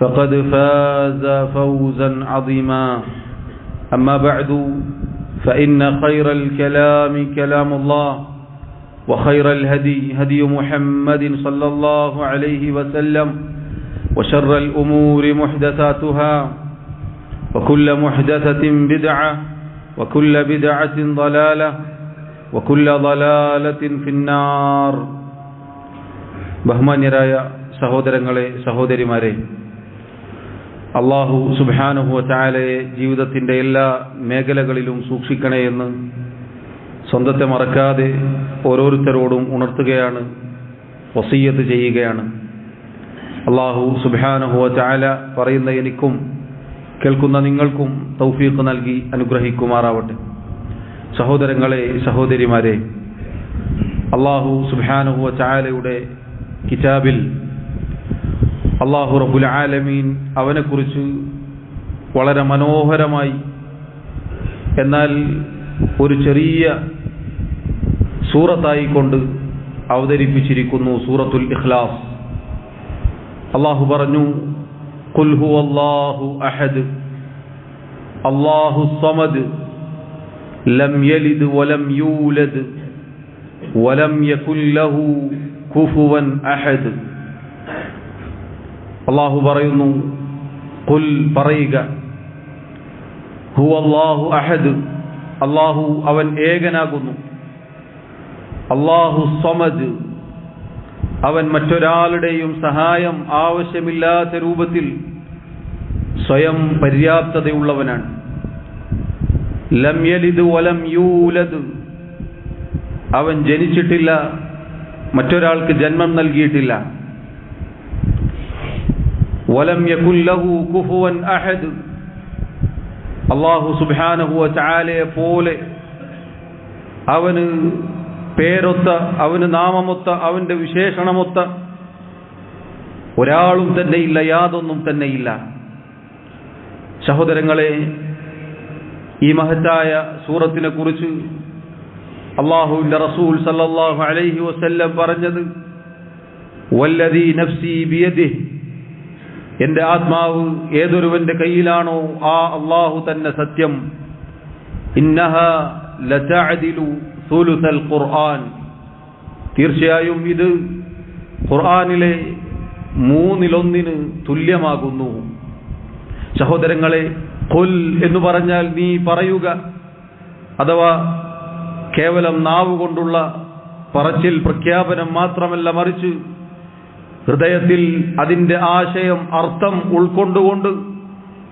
فقد فاز فوزا عظيما أما بعد فإن خير الكلام كلام الله وخير الهدي هدي محمد صلى الله عليه وسلم وشر الأمور محدثاتها وكل محدثة بدعة وكل بدعة ضلالة وكل ضلالة في النار ബഹുമാന്യരായ സഹോദരങ്ങളെ സഹോദരിമാരെ അള്ളാഹു സുബാനുഹു ചായാലയെ ജീവിതത്തിന്റെ എല്ലാ മേഖലകളിലും സൂക്ഷിക്കണേ എന്ന് സ്വന്തത്തെ മറക്കാതെ ഓരോരുത്തരോടും ഉണർത്തുകയാണ് വസീയത്ത് ചെയ്യുകയാണ്. അള്ളാഹു സുബാനുഹുവ ചാല പറയുന്ന എനിക്കും കേൾക്കുന്ന നിങ്ങൾക്കും തൗഫീഖ് നൽകി അനുഗ്രഹിക്കുമാറാവട്ടെ. സഹോദരങ്ങളെ സഹോദരിമാരെ അള്ളാഹു സുബാനുഹുവ ചാലയുടെ കിതാബിൽ അള്ളാഹു റബുൽ ആലമീൻ അവനെക്കുറിച്ച് വളരെ മനോഹരമായി എന്നാൽ ഒരു ചെറിയ സൂറത്തായിക്കൊണ്ട് അവതരിപ്പിച്ചിരിക്കുന്നു സൂറത്തുൽ ഇഖ്ലാസ്. അള്ളാഹു പറഞ്ഞു കുൽഹു അള്ളാഹു അഹദ് അള്ളാഹു സമദ് ലം യലിദ് വലം യൂലദ് വലം യകുല്ലഹു കുഫുവൻ അഹദ്. അള്ളാഹു പറയുന്നു കുൽ പറയുക. ഹു അള്ളാഹു അഹദ് അള്ളാഹു അവൻ ഏകനാകുന്നു. അള്ളാഹു സമദ് അവൻ മറ്റൊരാളുടെയും സഹായം ആവശ്യമില്ലാത്ത രൂപത്തിൽ സ്വയം പര്യാപ്തതയുള്ളവനാണ്. ലം യലിദ് വലം യൂലദ്. അവൻ ജനിച്ചിട്ടില്ല മറ്റൊരാൾക്ക് ജന്മം നൽകിയിട്ടില്ല. വലം له كفوا അഹദ് അള്ളാഹു സുബാനഹുവ ചാലയെ പോലെ അവന് പേരൊത്ത അവന് നാമമൊത്ത അവന്റെ വിശേഷണമൊത്ത ഒരാളും തന്നെയില്ല യാതൊന്നും തന്നെയില്ല സഹോദരങ്ങളെ ഈ മഹത്തായ സൂറത്തിനെ കുറിച്ച് അള്ളാഹുവിന്റെ റസൂൽ സല്ലാഹു അലൈഹി വസ്ല്ലം പറഞ്ഞത് വല്ലദീ നഫ്സി ബിയദിഹ് എന്റെ ആത്മാവ് ഏതൊരുവന്റെ കയ്യിലാണോ ആ അള്ളാഹു തന്നെ സത്യം. ഇന്നഹ സുലുസൽ ഖുർആൻ. തീർച്ചയായും ഇത് ഖുർആനിലെ മൂന്നിലൊന്നിന് തുല്യമാകുന്നു. സഹോദരങ്ങളെ കൊൽ എന്ന് പറഞ്ഞാൽ നീ പറയുക അഥവാ കേവലം നാവുകൊണ്ടുള്ള പറച്ചിൽ പ്രഖ്യാപനം മാത്രമല്ല മറിച്ച് ഹൃദയത്തിൽ അതിന്റെ ആശയം അർത്ഥം ഉൾക്കൊണ്ടുകൊണ്ട്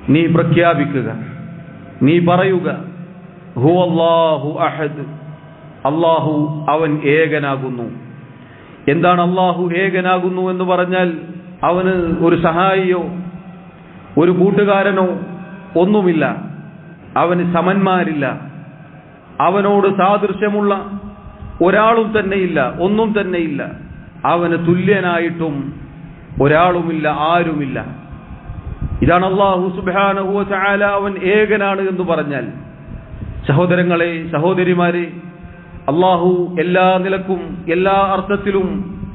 നീ പ്രഖ്യാപിക്കുക. നീ പറയുക ഹു അള്ളാഹു അഹദ്. അള്ളാഹു അവൻ ഏകനാകുന്നു. എന്താണ് അള്ളാഹു ഏകനാകുന്നു എന്ന് പറഞ്ഞാൽ അവന് ഒരു സഹായിയോ ഒരു കൂട്ടുകാരനോ ഒന്നുമില്ല. അവന് സമന്മാരില്ല. അവനോട് സാദൃശ്യമുള്ള ഒരാളും തന്നെയില്ല ഒന്നും തന്നെയില്ല. അവന് തുല്യനായിട്ടും ഒരാളുമില്ല ആരുമില്ല. ഇതാണ് അള്ളാഹു സുബാനഹുവ ചാല അവൻ ഏകനാണ് എന്ന് പറഞ്ഞാൽ. സഹോദരങ്ങളെ സഹോദരിമാരെ അള്ളാഹു എല്ലാ നിലക്കും എല്ലാ അർത്ഥത്തിലും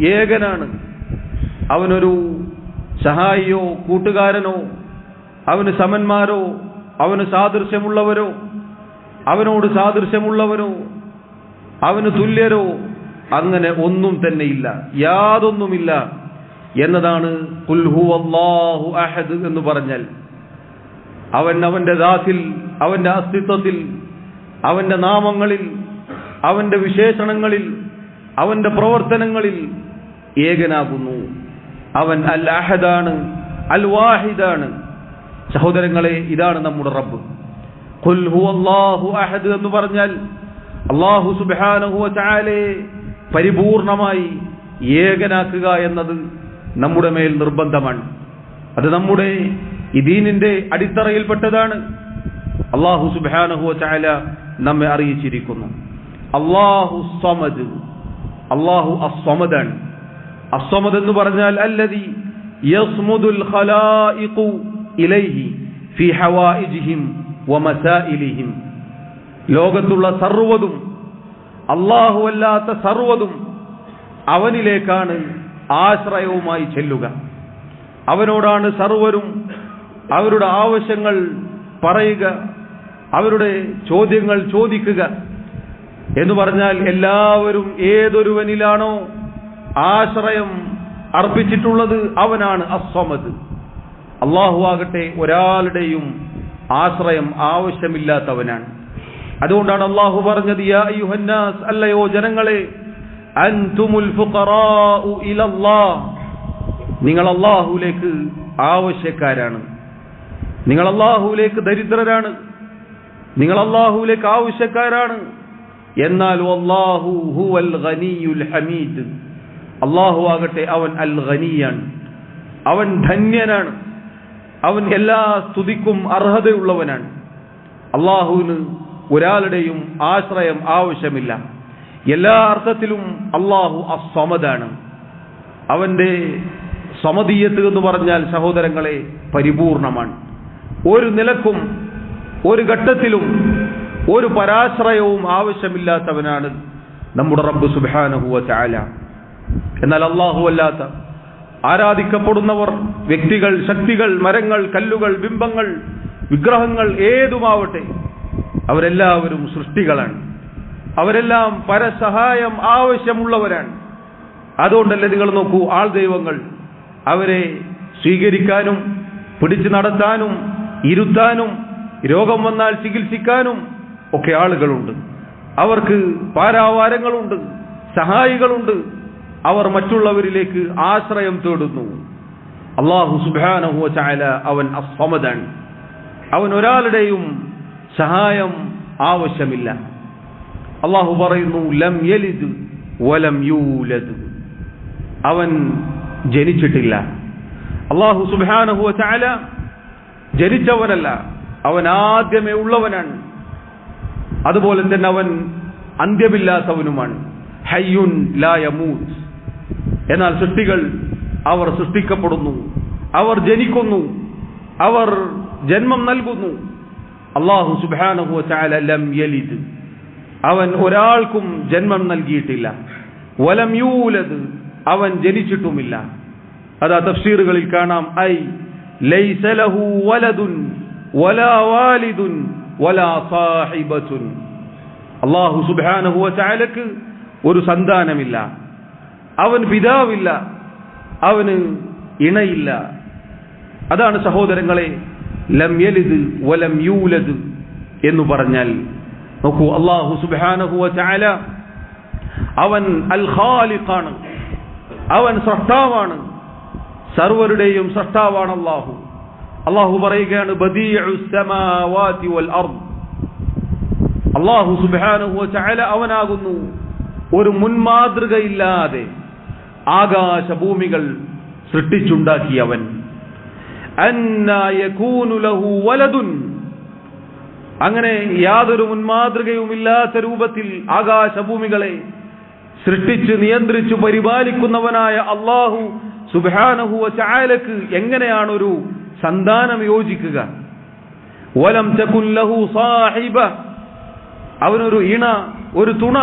ഏകനാണ്. അവനൊരു സഹായിയോ കൂട്ടുകാരനോ അവന് സമന്മാരോ അവന് സാദൃശ്യമുള്ളവരോ അവനോട് സാദൃശ്യമുള്ളവനോ അവന് തുല്യരോ അങ്ങനെ ഒന്നും തന്നെ ഇല്ല. യാതൊന്നുമില്ല. എന്നതാണ് അഹദ് എന്ന് പറഞ്ഞാൽ. അവൻ അവന്റെ ദാസിൽ അവന്റെ അസ്തിത്വത്തിൽ അവന്റെ നാമങ്ങളിൽ അവന്റെ വിശേഷണങ്ങളിൽ അവന്റെ പ്രവർത്തനങ്ങളിൽ ഏകനാകുന്നു. അവൻ അൽ അഹദാണ് അൽ വാഹിദാണ്. സഹോദരങ്ങളെ ഇതാണ് നമ്മുടെ റബ്ബ്. അഹദ് എന്ന് പറഞ്ഞാൽ അള്ളാഹു സുബ്ഹാനഹു വതആലയെ പരിപൂർണമായി ഏകനാക്കുക എന്നത് നമ്മുടെ മേൽ നിർബന്ധമാണ്. അത് നമ്മുടെ ഇദീനിന്റെ അടിത്തറയിൽപ്പെട്ടതാണ്. അള്ളാഹു സുബാനഹു ചായ നമ്മെ അറിയിച്ചിരിക്കുന്നു. അള്ളാഹു സമദ്. അള്ളാഹു അസ്വമദാണ് അസ്വമദ് എന്ന് പറഞ്ഞാൽ അല്ലതി യസ്മുദുൽ ഖലായിഖു ഇലൈഹി ഫി ഹവായിജിഹിം വമസായിലിഹിം ലോകത്തുള്ള സർവതും അല്ലാഹുവല്ലാത്ത സർവതും അവനിലേക്കാണ് ആശ്രയവുമായി ചെല്ലുക. അവനോടാണ് സർവരും അവരുടെ ആവശ്യങ്ങൾ പറയുക അവരുടെ ചോദ്യങ്ങൾ ചോദിക്കുക എന്ന് പറഞ്ഞാൽ എല്ലാവരും ഏതൊരുവനിലാണോ ആശ്രയം അർപ്പിച്ചിട്ടുള്ളത് അവനാണ് അസ്വമത് അള്ളാഹു ആകട്ടെ ഒരാളുടെയും ആശ്രയം ആവശ്യമില്ലാത്തവനാണ്. അതുകൊണ്ടാണ് അള്ളാഹു പറഞ്ഞത് അല്ലയോ ജനങ്ങളെ ഫുഖറാഉ നിങ്ങൾ അള്ളാഹുലേക്ക് ആവശ്യക്കാരാണ്. നിങ്ങൾ അള്ളാഹുലേക്ക് ദരിദ്രരാണ്. നിങ്ങൾ അള്ളാഹുലേക്ക് ആവശ്യക്കാരാണ്. എന്നാൽ ഹുവൽ ഹമീദ്. അള്ളാഹു ആകട്ടെ അവൻ അൽ ഖനിയാണ് അവൻ ധന്യനാണ്. അവൻ എല്ലാ സ്തുതിക്കും അർഹതയുള്ളവനാണ്. അള്ളാഹുവിന് ഒരാളുടെയും ആശ്രയം ആവശ്യമില്ല. എല്ലാ അർത്ഥത്തിലും അള്ളാഹു അസമതാണ് അവന്റെ സമതീയത്ത് എന്ന് പറഞ്ഞാൽ സഹോദരങ്ങളെ പരിപൂർണമാണ്. ഒരു നിലക്കും ഒരു ഘട്ടത്തിലും ഒരു പരാശ്രയവും ആവശ്യമില്ലാത്തവനാണ് നമ്മുടെ റബ്ബ് സുബാനഹുവ ചാല എന്നാൽ അള്ളാഹു അല്ലാത്ത ആരാധിക്കപ്പെടുന്നവർ വ്യക്തികൾ ശക്തികൾ മരങ്ങൾ കല്ലുകൾ ബിംബങ്ങൾ വിഗ്രഹങ്ങൾ ഏതുമാവട്ടെ അവരെല്ലാവരും സൃഷ്ടികളാണ്. അവരെല്ലാം പരസഹായം ആവശ്യമുള്ളവരാണ്. അതുകൊണ്ടല്ലേ നിങ്ങൾ നോക്കൂ ആൾ ദൈവങ്ങൾ അവരെ സ്വീകരിക്കാനും പിടിച്ചു നടത്താനും ഇരുത്താനും രോഗം വന്നാൽ ചികിത്സിക്കാനും ഒക്കെ ആളുകളുണ്ട്. അവർക്ക് പാരാവാരങ്ങളുണ്ട് സഹായികളുണ്ട്. അവർ മറ്റുള്ളവരിലേക്ക് ആശ്രയം തേടുന്നു. അള്ളാഹു സുബാനഹുവ ചായ അവൻ അസമതാണ് അവൻ ഒരാളുടെയും സഹായം ആവശ്യമില്ല. അള്ളാഹു പറയുന്നു ലം യലിദ് വലം യൂലദ്. അവൻ ജനിച്ചിട്ടില്ല. അള്ളാഹു സുബാനഹുവ ചാല ജനിച്ചവനല്ല അവൻ ആദ്യമേ ഉള്ളവനാണ്. അതുപോലെ തന്നെ അവൻ അന്ത്യമില്ലാത്തവനുമാണ്. ഹയ്യുൻ ലാ യമൂത്ത് എന്നാൽ സൃഷ്ടികൾ അവർ സൃഷ്ടിക്കപ്പെടുന്നു അവർ ജനിക്കുന്നു അവർ ജന്മം നൽകുന്നു. അള്ളാഹു ചാല ലം യലിദ്. അവൻ ഒരാൾക്കും ജന്മം നൽകിയിട്ടില്ല. വലം യൂലത് അവൻ ജനിച്ചിട്ടുമില്ല. അതാ തഫ്സീറുകളിൽ കാണാം ഐ ലൈസ ലഹു വലദുൻ വലാ വാലിദുൻ വലാ സാഹിബത്തുൻ. അള്ളാഹു സുബാനഹു ചാലക്ക് ഒരു സന്താനമില്ല. അവൻ പിതാവില്ല അവന് ഇണയില്ല. അതാണ് സഹോദരങ്ങളെ ലം യലിദ് വലം യൂലദ് എന്ന് പറഞ്ഞാൽ നോക്കൂ അള്ളാഹു സുബാനഹു ചാല അവൻ അൽ ഖാലിഖാണ് അവൻ സൃഷ്ടാവാണ് സർവരുടെയും സൃഷ്ടാവാണ് അള്ളാഹു അള്ളാഹു പറയുകയാണ് അള്ളാഹു സുബാനുഹു ചാല അവനാകുന്നു ഒരു മുൻമാതൃകയില്ലാതെ ആകാശഭൂമികൾ സൃഷ്ടിച്ചുണ്ടാക്കിയവൻ. വലതുൻ അങ്ങനെ യാതൊരു മുൻമാതൃകയുമില്ലാത്ത രൂപത്തിൽ ആകാശഭൂമികളെ സൃഷ്ടിച്ച് നിയന്ത്രിച്ചു പരിപാലിക്കുന്നവനായ അള്ളാഹു സുബാനഹുവ ചായലക്ക് എങ്ങനെയാണ് ഒരു സന്താനം യോജിക്കുക? വലം ചകുല്ലഹു സാഹിബ. അവനൊരു ഇണ ഒരു തുണ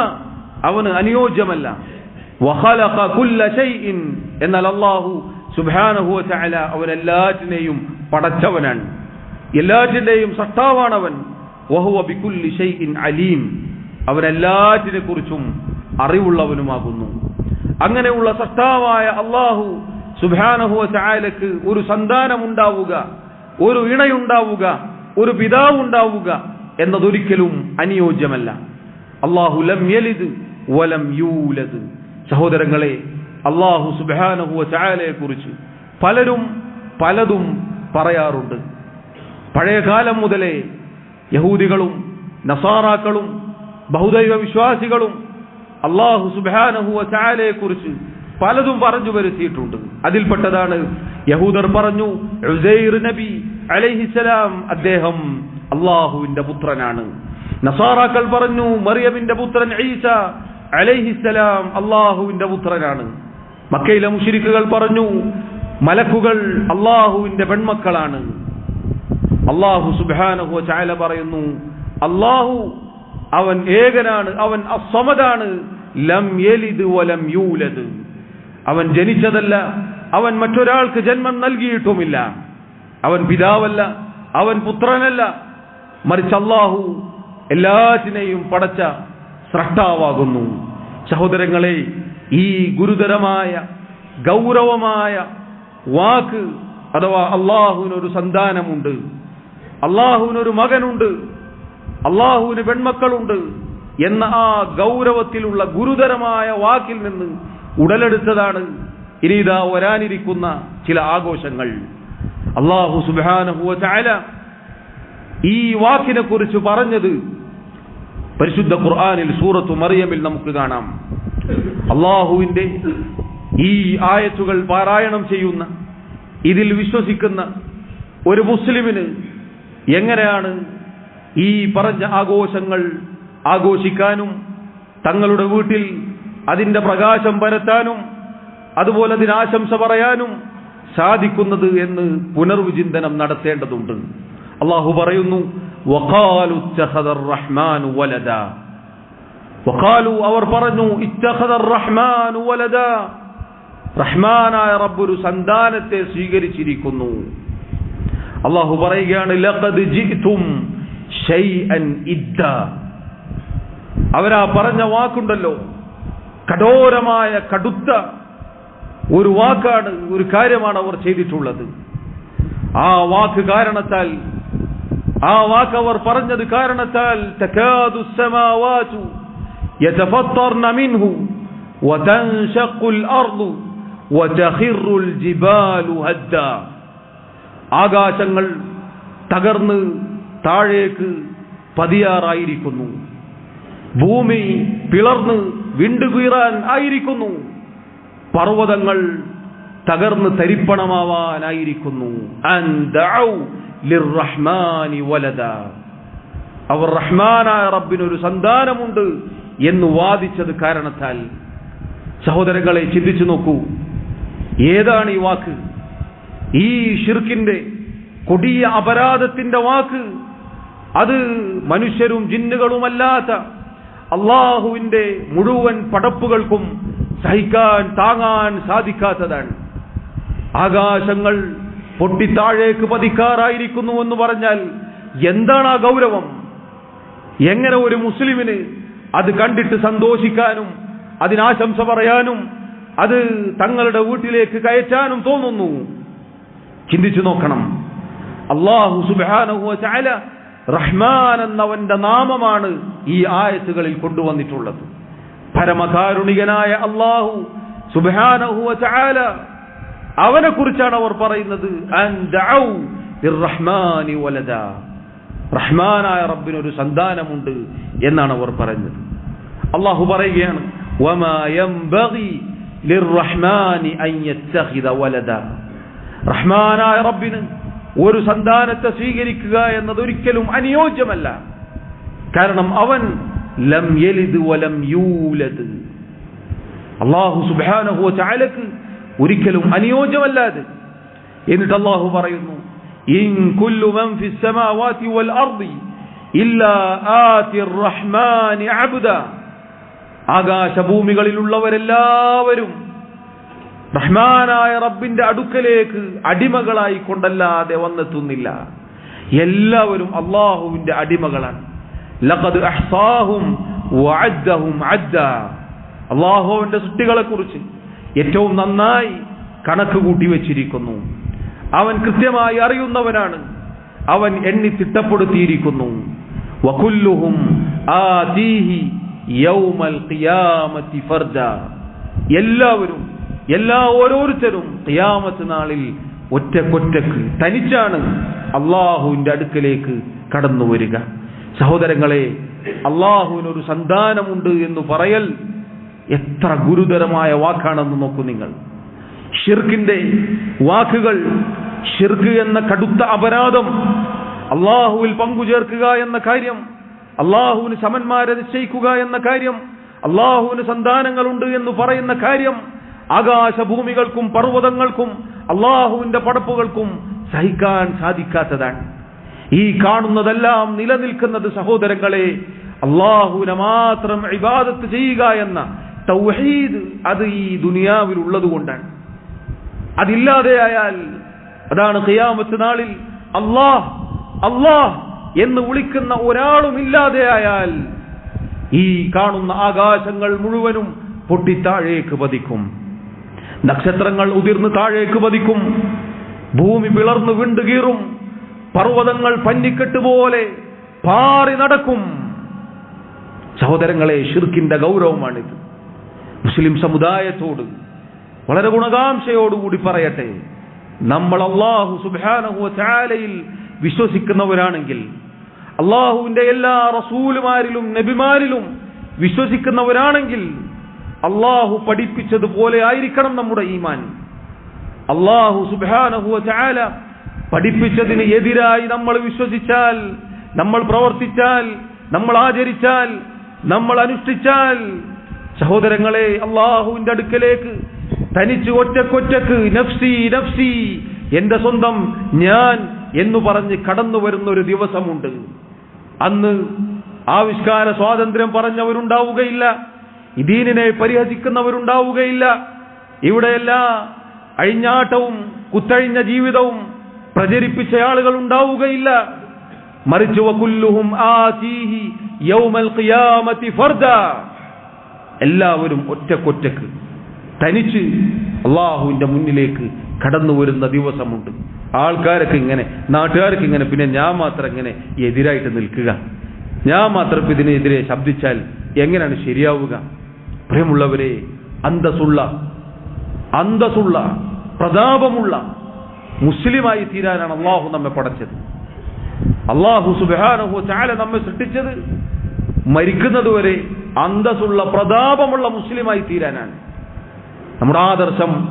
അവന് അനുയോജ്യമല്ല. എന്നാൽ അല്ലാഹു സുബ്ഹാനഹു വതആല അവൻ എല്ലാറ്റിനെയും പടച്ചവനാണ്. എല്ലാറ്റിന്റെയും സട്ടാവാണ് അവൻ വഹുവ ബികുല്ലി ഷൈഇൻ അലീം. അവൻ എല്ലാറ്റിനെ കുറിച്ചും അറിവുള്ളവനുമാകുന്നു. അങ്ങനെയുള്ള സഷ്ടാവായ അള്ളാഹു വതആലക്ക് ഒരു സന്താനമുണ്ടാവുക ഒരു ഇണയുണ്ടാവുക ഒരു പിതാവ് ഉണ്ടാവുക എന്നതൊരിക്കലും അനുയോജ്യമല്ല. അള്ളാഹു ലം യലിദ് വലം യൂലദ്. സഹോദരങ്ങളെ അള്ളാഹു സുബ്ഹാനഹു ചായാലയെ കുറിച്ച് പലരും പലതും പറയാറുണ്ട്. പഴയകാലം മുതലേ യഹൂദികളും നസാറാക്കളും ബഹുദൈവ വിശ്വാസികളും അള്ളാഹു സുബാനഹുവ ചായാലയെ കുറിച്ച് പലതും പറഞ്ഞു വരുത്തിയിട്ടുണ്ട്. അതിൽപ്പെട്ടതാണ് യഹൂദർ പറഞ്ഞു നബി അലൈഹിസലാം അദ്ദേഹം അള്ളാഹുവിന്റെ പുത്രനാണ്. നസാറാക്കൾ പറഞ്ഞു മറിയമിന്റെ പുത്രൻ ഈസ അലൈഹിസലാം അള്ളാഹുവിന്റെ പുത്രനാണ്. മക്കയിലെ മുഷിരിക്കുകൾ പറഞ്ഞു മലക്കുകൾ അള്ളാഹുവിന്റെ പെൺമക്കളാണ്. അള്ളാഹു സുബാനഹു ചായല പറയുന്നു അള്ളാഹു അവൻ ഏകനാണ് അവൻ അസമതാണ് ലം യലിദ് വലം യൂലദ്. അവൻ ജനിച്ചതല്ല അവൻ മറ്റൊരാൾക്ക് ജന്മം നൽകിയിട്ടുമില്ല. അവൻ പിതാവല്ല അവൻ പുത്രനല്ല. മറിച്ച് അള്ളാഹു എല്ലാറ്റിനെയും പടച്ച സ്രഷ്ടാവാകുന്നു. സഹോദരങ്ങളെ ഈ ഗുരുതരമായ ഗൗരവമായ വാക്ക് അഥവാ അള്ളാഹുവിനൊരു സന്താനമുണ്ട്. അള്ളാഹുവിനൊരു മകനുണ്ട്. അള്ളാഹുവിന് പെൺമക്കളുണ്ട് എന്ന ആ ഗൗരവത്തിലുള്ള ഗുരുതരമായ വാക്കിൽ നിന്ന് ഉടലെടുത്തതാണ് ഇനി ഇതാ വരാനിരിക്കുന്ന ചില ആഘോഷങ്ങൾ. അള്ളാഹു സുബാനഹുവ ചായ ഈ വാക്കിനെ കുറിച്ച് പറഞ്ഞത് പരിശുദ്ധ ഖുർആാനിൽ സൂറത്തു മറിയമിൽ നമുക്ക് കാണാം. അള്ളാഹുവിന്റെ ഈ ആയത്തുകൾ പാരായണം ചെയ്യുന്ന ഇതിൽ വിശ്വസിക്കുന്ന ഒരു മുസ്ലിമിന് എങ്ങനെയാണ് ഈ പറഞ്ഞ ആഘോഷങ്ങൾ ആഘോഷിക്കാനും തങ്ങളുടെ വീട്ടിൽ അതിന്റെ പ്രകാശം പരത്താനും അതുപോലെ അതിന് ആശംസ പറയാനും സാധിക്കുന്നത് എന്ന് പുനർവിചിന്തനം നടത്തേണ്ടതുണ്ട്. അള്ളാഹു പറയുന്നു വഖാലു റഹ്മാനു വലദ. വഖാലു അവർ പറഞ്ഞു റഹ്മാൻ വലദ. റഹ്മാനായ റബ്ബ് ഒരു സന്താനത്തെ സ്വീകരിച്ചിരിക്കുന്നു. അള്ളാഹു പറയുകയാണ് ലഖദ് ജിത്തും ഷൈഅൻ ഇദ്ദ. അവരാ പറഞ്ഞ വാക്കുണ്ടല്ലോ കഠോരമായ കടുത്ത ഒരു വാക്കാണ് ഒരു കാര്യമാണ് അവർ ചെയ്തിട്ടുള്ളത്. ആ വാക്ക് കാരണത്താൽ ആ വാക്ക് അവർ പറഞ്ഞത് കാരണത്താൽ يتفطرن منه وتنشق الأرض وتخر الجبال هدا ആകാശങ്ങൾ തകർന്ന് താഴേക്ക് പതിയാറായിരിക്കുന്നു ഭൂമി പിളർന്ന് വിണ്ടുകീറാൻ ആയിരിക്കുന്നു പർവ്വതങ്ങൾ തകർന്ന് തരിപ്പണമാവാനായിരിക്കുന്നു അൻ ദഅു ലിർറഹ്മാനി വലദ അവർ റഹ്മാനായ റബ്ബിനൊരു സന്താനമുണ്ട് എന്ന് വാദിച്ചത് കാരണത്താൽ സഹോദരങ്ങളെ ചിന്തിച്ചു നോക്കൂ. ഏതാണ് ഈ വാക്ക്? ഈ ഷിർക്കിന്റെ കൊടിയ അപരാധത്തിന്റെ വാക്ക്. അത് മനുഷ്യരും ജിന്നുകളുമല്ലാത്ത അള്ളാഹുവിന്റെ മുഴുവൻ പടപ്പുകൾക്കും സഹിക്കാൻ താങ്ങാൻ സാധിക്കാത്തതാണ്. ആകാശങ്ങൾ പൊട്ടിത്താഴേക്ക് പതിക്കാറായിരിക്കുന്നു എന്ന് പറഞ്ഞാൽ എന്താണ് ആ ഗൗരവം? എങ്ങനെ ഒരു മുസ്ലിമിന് അത് കണ്ടിട്ട് സന്തോഷിക്കാനും അതിനാശംസ പറയാനും അത് തങ്ങളുടെ വീട്ടിലേക്ക് കയറ്റാനും തോന്നുന്നു. ചിന്തിച്ചു നോക്കണം. അള്ളാഹു സുബാനഹു ചാല റഹ്മാൻ എന്നവന്റെ നാമമാണ് ഈ ആയത്തുകളിൽ കൊണ്ടുവന്നിട്ടുള്ളത്. പരമകാരുണികനായ അള്ളാഹു സുബാനഹു അവനെ കുറിച്ചാണ് അവർ പറയുന്നത്. റഹ്മാനായ റബ്ബിനൊരു സന്താനമുണ്ട് എന്നാണ് അവർ പറഞ്ഞത്. അള്ളാഹു പറയുകയാണ് റഹ്മാനായ റബ്ബിന് ഒരു സന്താനത്തെ സ്വീകരിക്കുക എന്നതൊരിക്കലും അനുയോജ്യമല്ല. കാരണം അവൻ ലം യലിദ് വലം യൂലദ്. അള്ളാഹു സുബ്ഹാനഹു ചാലക്ക് ഒരിക്കലും അനുയോജ്യമല്ലാതെ എന്നിട്ട് അള്ളാഹു പറയുന്നു ഇൻ كل من في السماوات والأرض إلا ഇല്ലാ الرحمن عبدا. ആകാശഭൂമികളിലുള്ളവരെല്ലാവരും റഹ്മാനായ റബ്ബിന്റെ അടുക്കലേക്ക് അടിമകളായി കൊണ്ടല്ലാതെ വന്നെത്തുന്നില്ല. എല്ലാവരും അള്ളാഹുവിന്റെ അടിമകളാണ്. ലഖദ് അഹ്സാഹും വഅദ്ദഹും അദ്ദ. അള്ളാഹുവിന്റെ സൃഷ്ടികളെ കുറിച്ച് ഏറ്റവും നന്നായി കണക്ക് കൂട്ടി വെച്ചിരിക്കുന്നു. അവൻ കൃത്യമായി അറിയുന്നവനാണ്. അവൻ എണ്ണി തിട്ടപ്പെടുത്തിയിരിക്കുന്നു. വകുല്ലുഹും ആതീഹി യൗമൽ എല്ലാവരും എല്ലാ ഓരോരുത്തരും ഖിയാമത്ത് നാളിൽ ഒറ്റക്കൊറ്റക്ക് തനിച്ചാണ് അള്ളാഹുവിന്റെ അടുക്കലേക്ക് കടന്നു വരിക. സഹോദരങ്ങളെ അള്ളാഹുവിനൊരു സന്താനമുണ്ട് എന്ന് പറയൽ എത്ര ഗുരുതരമായ വാക്കാണെന്ന് നോക്കൂ നിങ്ങൾ. ഷിർക്കിന്റെ വാക്കുകൾ ഷിർക്ക് എന്ന കടുത്ത അപരാധം. അള്ളാഹുവിൽ പങ്കുചേർക്കുക എന്ന കാര്യം അള്ളാഹുവിന് സമന്മാരെ നിശ്ചയിക്കുക എന്ന കാര്യം അള്ളാഹുവിന് സന്താനങ്ങളുണ്ട് എന്ന് പറയുന്ന കാര്യം ആകാശഭൂമികൾക്കും പർവതങ്ങൾക്കും അള്ളാഹുവിന്റെ പടപ്പുകൾക്കും സഹിക്കാൻ സാധിക്കാത്തതാണ്. ഈ കാണുന്നതെല്ലാം നിലനിൽക്കുന്നത് സഹോദരങ്ങളെ അള്ളാഹുവിനെ മാത്രം ഇബാദത്ത് ചെയ്യുക എന്ന തൗഹീദ് അത് ഈ ദുനിയാവിൽ ഉള്ളതുകൊണ്ടാണ് അതില്ലാതെയായാൽ അതാണ് ഖിയാമത്ത് നാളിൽ അള്ളാഹ് അള്ളാഹ് എന്ന് വിളിക്കുന്ന ഒരാളും ഇല്ലാതെയായാൽ ഈ കാണുന്ന ആകാശങ്ങൾ മുഴുവനും പൊട്ടി താഴേക്ക് പതിക്കും. നക്ഷത്രങ്ങൾ ഉതിർന്ന് താഴേക്ക് പതിക്കും. ഭൂമി പിളർന്നു വിണ്ടുകീറും പർവതങ്ങൾ പന്നിക്കെട്ട് പോലെ പാറി നടക്കും. സഹോദരങ്ങളെ ഷിർക്കിന്റെ ഗൗരവമാണിത്. മുസ്ലിം സമുദായത്തോട് വളരെ ഗുണകാംക്ഷയോടുകൂടി പറയട്ടെ. നമ്മൾ അള്ളാഹു സുബാനഹു ചാലയിൽ വിശ്വസിക്കുന്നവരാണെങ്കിൽ അള്ളാഹുവിന്റെ എല്ലാ റസൂലുമാരിലും നബിമാരിലും വിശ്വസിക്കുന്നവരാണെങ്കിൽ അള്ളാഹു പഠിപ്പിച്ചതുപോലെ ആയിരിക്കണം നമ്മുടെ ഈമാൻ. അള്ളാഹു സുബാനഹു ചാല പഠിപ്പിച്ചതിന് എതിരായി നമ്മൾ വിശ്വസിച്ചാൽ നമ്മൾ പ്രവർത്തിച്ചാൽ നമ്മൾ ആചരിച്ചാൽ നമ്മൾ അനുഷ്ഠിച്ചാൽ സഹോദരങ്ങളെ അള്ളാഹുവിന്റെ അടുക്കലേക്ക് തനിച്ച് ഒറ്റക്കൊറ്റക്ക് നഫ്സി നഫ്സി എന്റെ സ്വന്തം ഞാൻ എന്ന് പറഞ്ഞ് കടന്നു വരുന്ന ഒരു ദിവസമുണ്ട്. അന്ന് ആവിഷ്കാര സ്വാതന്ത്ര്യം പറഞ്ഞവരുണ്ടാവുകയില്ല ദീനിനെ പരിഹസിക്കുന്നവരുണ്ടാവുകയില്ല. ഇവിടെയല്ല അഴിഞ്ഞാട്ടവും കുത്തഴിഞ്ഞ ജീവിതവും പ്രചരിപ്പിച്ച ആളുകൾ ഉണ്ടാവുകയില്ല. മറിച്ചുവക്കുല്ലുഹും യൗമൽ ഫർദ. എല്ലാവരും ഒറ്റക്കൊറ്റക്ക്. തനിച്ച് അള്ളാഹുവിന്റെ മുന്നിലേക്ക് കടന്നു വരുന്ന ദിവസമുണ്ട്. ആൾക്കാരൊക്കെ ഇങ്ങനെ നാട്ടുകാർക്ക് ഇങ്ങനെ പിന്നെ ഞാൻ മാത്രം ഇങ്ങനെ എതിരായിട്ട് നിൽക്കുക. ഞാൻ മാത്രം ഇതിനെതിരെ ശബ്ദിച്ചാൽ എങ്ങനെയാണ് ശരിയാവുക? പ്രിയമുള്ളവരെ അന്തസ്സുള്ള അന്തസ്സുള്ള പ്രതാപമുള്ള മുസ്ലിമായി തീരാനാണ് അള്ളാഹു നമ്മെ പടച്ചത്. അള്ളാഹു സുബാനഹു ചാല നമ്മെ സൃഷ്ടിച്ചത് മരിക്കുന്നതുവരെ അന്തസ്സുള്ള പ്രതാപമുള്ള മുസ്ലിമായി തീരാനാണ്. നമ്മുടെ ആദർശം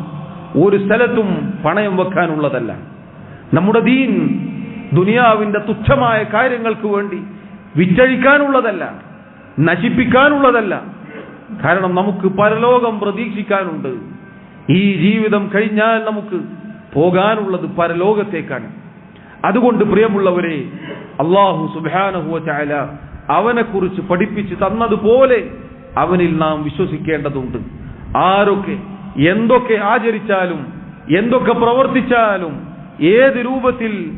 ഒരു സ്ഥലത്തും പണയം വെക്കാനുള്ളതല്ല. നമ്മുടെ ദീൻ ദുനിയാവിന്റെ തുച്ഛമായ കാര്യങ്ങൾക്ക് വേണ്ടി വിറ്റഴിക്കാനുള്ളതല്ല നശിപ്പിക്കാനുള്ളതല്ല. കാരണം നമുക്ക് പരലോകം പ്രതീക്ഷിക്കാനുണ്ട്. ഈ ജീവിതം കഴിഞ്ഞാൽ നമുക്ക് പോകാനുള്ളത് പരലോകത്തേക്കാണ്. അതുകൊണ്ട് പ്രിയമുള്ളവരെ അള്ളാഹു സുബാനഹുവ ചായ അവനെ കുറിച്ച് പഠിപ്പിച്ച് തന്നതുപോലെ അവനിൽ നാം വിശ്വസിക്കേണ്ടതുണ്ട്. ആരൊക്കെ എന്തൊക്കെ ആചരിച്ചാലും എന്തൊക്കെ പ്രവർത്തിച്ചാലും ഏത് രൂപത്തിൽ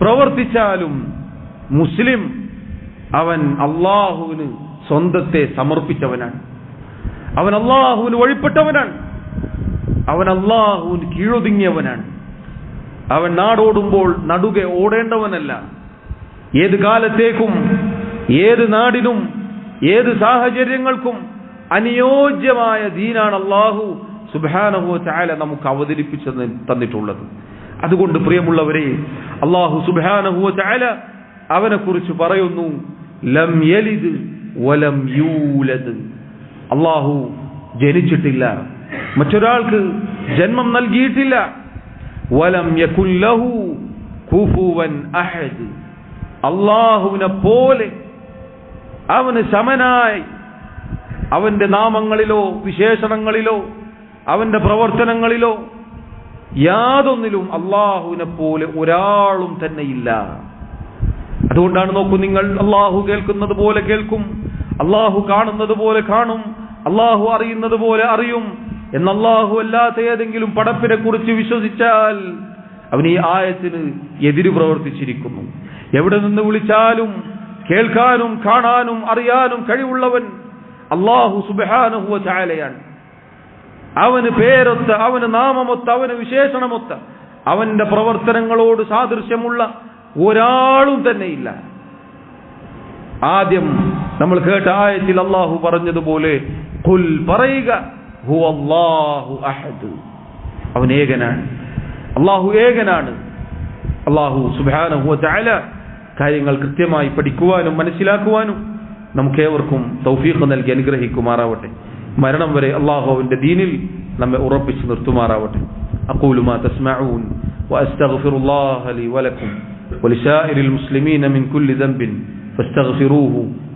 പ്രവർത്തിച്ചാലും മുസ്ലിം അവൻ അള്ളാഹുവിന് സ്വന്തത്തെ സമർപ്പിച്ചവനാണ്. അവൻ അള്ളാഹുവിന് വഴിപ്പെട്ടവനാണ്. അവൻ അള്ളാഹുവിന് കീഴൊതുങ്ങിയവനാണ്. അവൻ നാടോടുമ്പോൾ നടുകെ ഓടേണ്ടവനല്ല. ഏത് കാലത്തേക്കും ഏത് നാടിനും ഏത് സാഹചര്യങ്ങൾക്കും അനുയോജ്യമായ ദീനാണ് അള്ളാഹു. സുബാനഹു ചായ നമുക്ക് അവതരിപ്പിച്ചു തന്നിട്ടുള്ളത്. അതുകൊണ്ട് പ്രിയമുള്ളവരെ അള്ളാഹു സുബാനഹു ചായ അവനെ കുറിച്ച് പറയുന്നു ലം യലിദ് വലം അള്ളാഹു ജനിച്ചിട്ടില്ല. മറ്റൊരാൾക്ക് ജന്മം നൽകിയിട്ടില്ല. വലം യകുല്ലഹു കുഫുവൻ അഹദ്. അള്ളാഹുവിനെ പോലെ അവന് ശമനായി അവന്റെ നാമങ്ങളിലോ വിശേഷണങ്ങളിലോ അവന്റെ പ്രവർത്തനങ്ങളിലോ യാതൊന്നിലും അള്ളാഹുവിനെ പോലെ ഒരാളും തന്നെയില്ല അതുകൊണ്ടാണ് നോക്കൂ നിങ്ങൾ അള്ളാഹു കേൾക്കുന്നത് പോലെ കേൾക്കും അള്ളാഹു കാണുന്നത് പോലെ കാണും അള്ളാഹു അറിയുന്നത് പോലെ അറിയും എന്ന അള്ളാഹു അല്ലാത്ത ഏതെങ്കിലും പടപ്പിനെ കുറിച്ച് വിശ്വസിച്ചാൽ അവൻ ഈ ആയത്തിന് എതിര് പ്രവർത്തിച്ചിരിക്കുന്നു. എവിടെ നിന്ന് വിളിച്ചാലും കേൾക്കാനും കാണാനും അറിയാനും കഴിവുള്ളവൻ അള്ളാഹു സുബാനുഹുവ ചായാലയാണ് അവന് പേരൊത്ത് അവന് നാമമൊത്ത് അവന് വിശേഷണമൊത്ത് അവന്റെ പ്രവർത്തനങ്ങളോട് സാദൃശ്യമുള്ള ഒരാളും തന്നെയില്ല. ആദ്യം നമ്മൾ കേട്ട ആയത്തിൽ അള്ളാഹു പറഞ്ഞതുപോലെ കുൽ പറയുക ഹു അല്ലാഹു അഹദ്. അവൻ ഏകനാണ്. അള്ളാഹു ഏകനാണ്. അള്ളാഹു സുബാനഹു കാര്യങ്ങൾ കൃത്യമായി പഠിക്കുവാനും മനസ്സിലാക്കുവാനും നമുക്കേവർക്കും തൗഫീഖ് നൽകി അനുഗ്രഹിക്കുമാറാവട്ടെ. മരണം വരെ അള്ളാഹു അവന്റെ ദീനിൽ നമ്മെ ഉറപ്പിച്ചു നിർത്തുമാറാവട്ടെ أقول ما تسمعون وأستغفر الله لي ولكم ولسائر المسلمين من كل ذنب فاستغفروه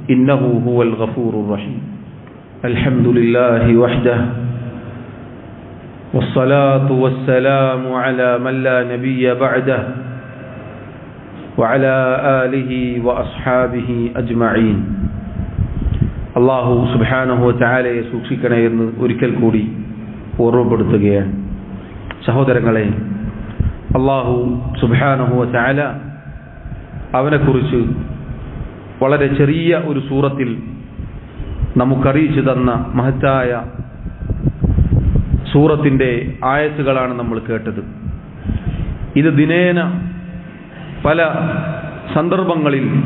إنه هو الغفور الرحيم الحمد لله وحده والصلاة والسلام على من لا نبي بعده وعلى آله وأصحابه أجمعين അള്ളാഹു സുബാനഹു ചാലയെ സൂക്ഷിക്കണേ എന്ന് ഒരിക്കൽ കൂടി ഓർമ്മപ്പെടുത്തുകയാണ്. സഹോദരങ്ങളെ അള്ളാഹു സുബാനഹു ചാല അവനെക്കുറിച്ച് വളരെ ചെറിയ ഒരു സൂറത്തിൽ നമുക്കറിയിച്ചു തന്ന മഹത്തായ സൂറത്തിന്റെ ആയത്തുകളാണ് നമ്മൾ കേട്ടത്. ഇത് ദിനേന പല സന്ദർഭങ്ങളിൽ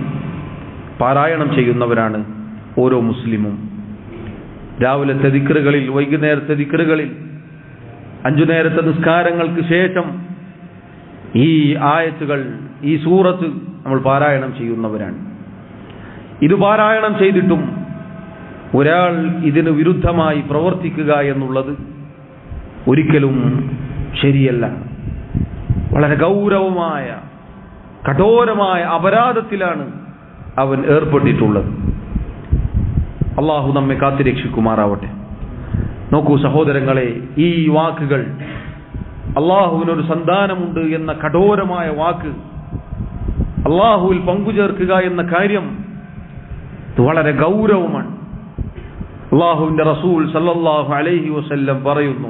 പാരായണം ചെയ്യുന്നവരാണ്. ഓരോ മുസ്ലിമും. രാവിലത്തെ ദിക്കറുകളിൽ വൈകുന്നേരത്തെ ദിക്കറുകളിൽ അഞ്ചു നേരത്തെ നിസ്കാരങ്ങൾക്ക് ശേഷം ഈ ആയത്തുകൾ ഈ സൂറത്ത് നമ്മൾ പാരായണം ചെയ്യുന്നവരാണ്. ഇത് പാരായണം ചെയ്തിട്ടും ഒരാൾ ഇതിന് വിരുദ്ധമായി പ്രവർത്തിക്കുക എന്നുള്ളത് ഒരിക്കലും ശരിയല്ല. വളരെ ഗൗരവമായ കഠോരമായ അപരാധത്തിലാണ് അവൻ ഏർപ്പെട്ടിട്ടുള്ളത്. അള്ളാഹു നമ്മെ കാത്തുരക്ഷിക്കുമാറാവട്ടെ. നോക്കൂ സഹോദരങ്ങളെ ഈ വാക്കുകൾ അള്ളാഹുവിനൊരു സന്താനമുണ്ട് എന്ന കഠോരമായ വാക്ക് അള്ളാഹുവിൽ പങ്കുചേർക്കുക എന്ന കാര്യം വളരെ ഗൗരവമാണ്. അള്ളാഹുവിന്റെ റസൂൽ സല്ലല്ലാഹു അലൈഹി വസല്ലം പറയുന്നു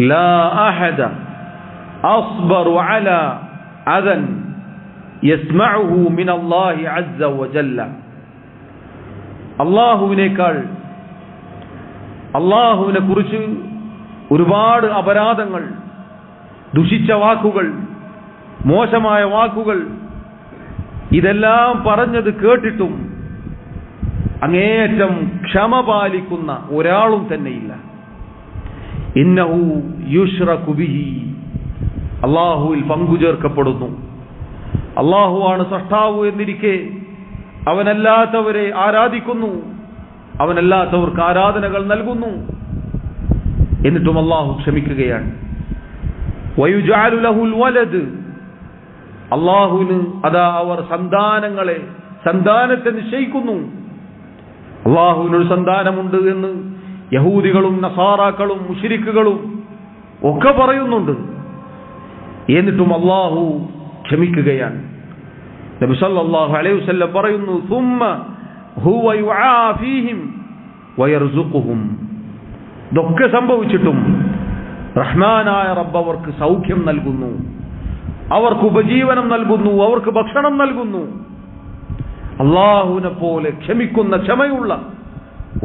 ലാ അഹദ അസ്ബറു അലാ അദൻ അസ്സ അള്ളാഹുവിനേക്കാൾ അള്ളാഹുവിനെ കുറിച്ച് ഒരുപാട് അപരാധങ്ങൾ ദുഷിച്ച വാക്കുകൾ മോശമായ വാക്കുകൾ ഇതെല്ലാം പറഞ്ഞത് കേട്ടിട്ടും അങ്ങേയറ്റം ക്ഷമ പാലിക്കുന്ന ഒരാളും തന്നെയില്ല. ഇന്നഹു യുഷ്ര കുബിഹി അള്ളാഹുവിൽ പങ്കുചേർക്കപ്പെടുന്നു. അള്ളാഹുവാണ് സഷ്ടാവു എന്നിരിക്കെ അവനല്ലാത്തവരെ ആരാധിക്കുന്നു. അവനല്ലാത്തവർക്ക് ആരാധനകൾ നൽകുന്നു. എന്നിട്ടും അള്ളാഹു ക്ഷമിക്കുകയാണ്. അള്ളാഹുവിന് അതാ അവർ സന്താനങ്ങളെ സന്താനത്തെ നിശ്ചയിക്കുന്നു. അള്ളാഹുവിനൊരു സന്താനമുണ്ട് എന്ന് യഹൂദികളും നസാറാക്കളും മുഷിരിക്കുകളും ഒക്കെ പറയുന്നുണ്ട്. എന്നിട്ടും അള്ളാഹു ക്ഷമിക്കുകയാണ്. നബി സല്ലല്ലാഹു അലൈഹി വസല്ലം പറയുന്നു തുമ്മ ഹുവ യുആഫീഹിം വയർസുഖുഹും. ഇതൊക്കെ സംഭവിച്ചിട്ടും റഹ്മാനായ റബ്ബ് അവർക്ക് സൗഖ്യം നൽകുന്നു അവർക്ക് ഉപജീവനം നൽകുന്നു അവർക്ക് ഭക്ഷണം നൽകുന്നു. അള്ളാഹുവിനെ പോലെ ക്ഷമിക്കുന്ന ക്ഷമയുള്ള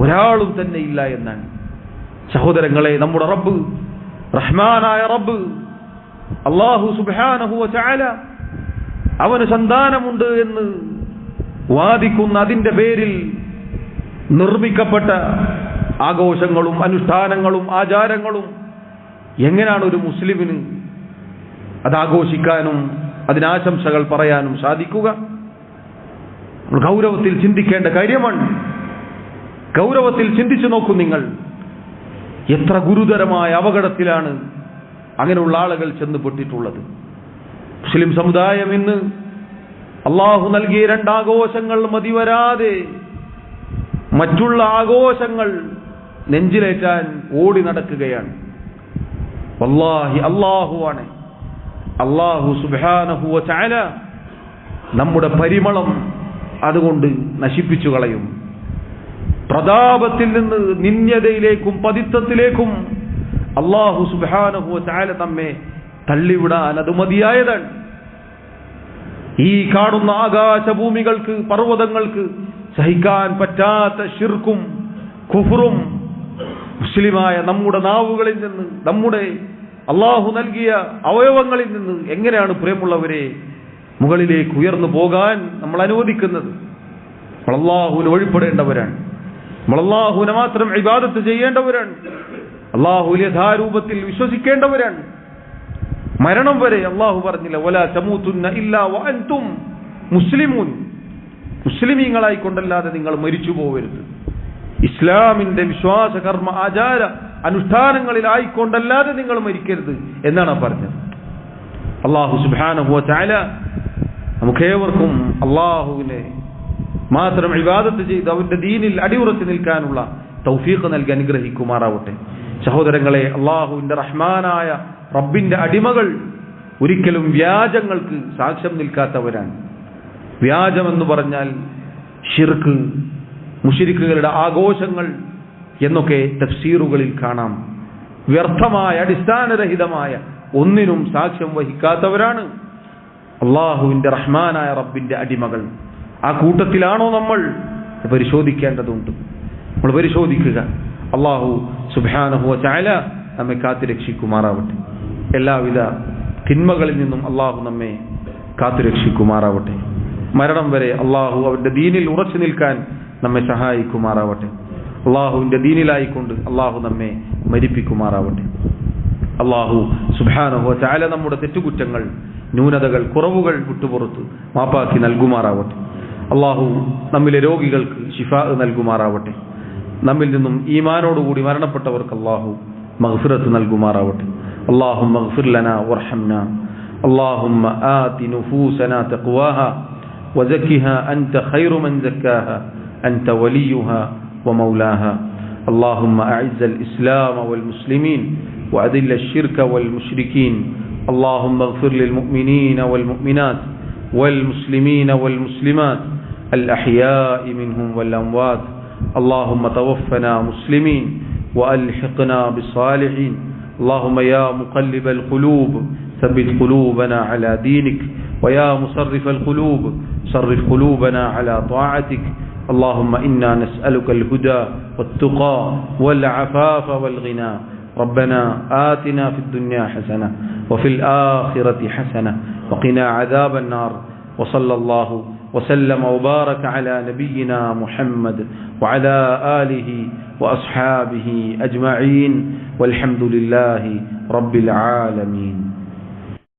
ഒരാളും തന്നെ ഇല്ല എന്നാണ്. സഹോദരങ്ങളെ നമ്മുടെ റബ്ബ് റഹ്മാനായ റബ്ബ് അള്ളാഹു സുബാനഹുവ ചായ അവന് സന്താനമുണ്ട് എന്ന് വാദിക്കുന്ന അതിന്റെ പേരിൽ നിർമ്മിക്കപ്പെട്ട ആഘോഷങ്ങളും അനുഷ്ഠാനങ്ങളും ആചാരങ്ങളും എങ്ങനെയാണ് ഒരു മുസ്ലിമിന് അത് ആഘോഷിക്കാനും അതിനാശംസകൾ പറയാനും സാധിക്കുക? ഗൗരവത്തിൽ ചിന്തിക്കേണ്ട കാര്യമാണ്. ഗൗരവത്തിൽ ചിന്തിച്ചു നോക്കൂ നിങ്ങൾ. എത്ര ഗുരുതരമായ അപകടത്തിലാണ് അങ്ങനെയുള്ള ആളുകൾ ചെന്നുപെട്ടിട്ടുള്ളത്. മുസ്ലിം സമുദായം ഇന്ന് അള്ളാഹു നൽകിയ രണ്ടാഘോഷങ്ങൾ മതിവരാതെ മറ്റുള്ള ആഘോഷങ്ങൾ നെഞ്ചിലേറ്റാൻ ഓടി നടക്കുകയാണ്. വല്ലാഹി അള്ളാഹുവാണ് അള്ളാഹു സുബാനഹുവ ചാല നമ്മുടെ പരിമളം അതുകൊണ്ട് നശിപ്പിച്ചു കളയും. പ്രതാപത്തിൽ നിന്ന് നിന്യതയിലേക്കും പതിത്വത്തിലേക്കും അള്ളാഹു സുബാനഹുവ ചാല നമ്മെ തള്ളിവിടാൻ അത് മതിയായതാണ്. ഈ കാണുന്ന ആകാശഭൂമികൾക്ക് പർവതങ്ങൾക്ക് സഹിക്കാൻ പറ്റാത്ത ഷിർക്കും കുഫറും മുസ്ലിമായ നമ്മുടെ നാവുകളിൽ നിന്ന് നമ്മുടെ അള്ളാഹു നൽകിയ അവയവങ്ങളിൽ നിന്ന് എങ്ങനെയാണ് പ്രിയമുള്ളവരെ മുകളിലേക്ക് ഉയർന്നു പോകാൻ നമ്മൾ അനുവദിക്കുന്നത്? അള്ളാഹുവിന് ഒഴിപ്പെടേണ്ടവരാണ് നമ്മൾ അള്ളാഹുവിനെ മാത്രം ഇബാദത്ത് ചെയ്യേണ്ടവരാണ്. അള്ളാഹു യഥാരൂപത്തിൽ വിശ്വസിക്കേണ്ടവരാണ്. മരണം വരെ അള്ളാഹു പറഞ്ഞില്ല ഒല ചമൂത്തുന്ന ഇല്ല വാൻതും മുസ്ലിമൂൻ. മുസ്ലിമീങ്ങളായിക്കൊണ്ടല്ലാതെ നിങ്ങൾ മരിച്ചു പോകരുത് ഇസ്ലാമിന്റെ വിശ്വാസ കർമ്മ ആചാര അനുഷ്ഠാനങ്ങളിലായിക്കൊണ്ടല്ലാതെ നിങ്ങൾ മരിക്കരുത് എന്നാണ് പറഞ്ഞത്. അള്ളാഹു ചാല നമുക്കേവർക്കും അള്ളാഹുവിനെ മാത്രം വിവാദത്ത് ചെയ്ത് അവന്റെ ദീനിൽ അടിയുറച്ചു നിൽക്കാനുള്ള തൗഫീഖ് നൽകി അനുഗ്രഹിക്കുമാറാവട്ടെ. സഹോദരങ്ങളെ അള്ളാഹുവിന്റെ റഹ്മാനായ റബ്ബിന്റെ അടിമകൾ ഒരിക്കലും വ്യാജങ്ങൾക്ക് സാക്ഷ്യം നിൽക്കാത്തവരാണ്. വ്യാജമെന്ന് പറഞ്ഞാൽ ഷിർക്ക് മുഷിരിക്കുകളുടെ ആഘോഷങ്ങൾ എന്നൊക്കെ തഫ്സീറുകളിൽ കാണാം. വ്യർത്ഥമായ അടിസ്ഥാനരഹിതമായ ഒന്നിനും സാക്ഷ്യം വഹിക്കാത്തവരാണ് അള്ളാഹുവിന്റെ റഹ്മാനായ റബ്ബിന്റെ അടിമകൾ. ആ കൂട്ടത്തിലാണോ നമ്മൾ? പരിശോധിക്കേണ്ടതുണ്ട്. നമ്മൾ പരിശോധിക്കുക. അള്ളാഹു സുബാനഹുവ ചായ നമ്മെ കാത്തുരക്ഷിക്കുമാറാവട്ടെ. എല്ലാവിധ തിന്മകളിൽ നിന്നും അള്ളാഹു നമ്മെ കാത്തുരക്ഷിക്കുമാറാവട്ടെ. മരണം വരെ അള്ളാഹു അവന്റെ ദീനിൽ ഉറച്ചു നിൽക്കാൻ നമ്മെ സഹായിക്കുമാറാവട്ടെ. അള്ളാഹുവിന്റെ ദീനിലായിക്കൊണ്ട് അള്ളാഹു നമ്മെ മരിപ്പിക്കുമാറാവട്ടെ. അള്ളാഹു സുബാനഹു ചാല നമ്മുടെ തെറ്റുകുറ്റങ്ങൾ ന്യൂനതകൾ കുറവുകൾ വിട്ടുപുറത്ത് മാപ്പാക്കി നൽകുമാറാവട്ടെ. അള്ളാഹു നമ്മിലെ രോഗികൾക്ക് ഷിഫ നൽകുമാറാവട്ടെ. നമ്മിൽ നിന്നും ഈമാനോടുകൂടി മരണപ്പെട്ടവർക്ക് അള്ളാഹു മഗ്ഫിറത്ത് നൽകുമാറാവട്ടെ. اللهم اغفر لنا وارحمنا. اللهم آت نفوسنا تقواها وزكها أنت خير من زكاها أنت وليها ومولاها. اللهم أعز الإسلام والمسلمين وأذل الشرك والمشركين. اللهم اغفر للمؤمنين والمؤمنات والمسلمين والمسلمات. الأحياء منهم والأموات. اللهم توفنا مسلمين وألحقنا بالصالحين اللهم يا مقلب القلوب ثبت قلوبنا على دينك ويا مصرف القلوب صرف قلوبنا على طاعتك. اللهم إنا نسألك الهدى والتقى والعفاف والغنى. ربنا آتنا في الدنيا حسنة وفي الآخرة حسنة وقنا عذاب النار. وصلى الله وسلم وبارك على نبينا محمد وعلى آله وأصحابه أجمعين والحمد لله رب العالمين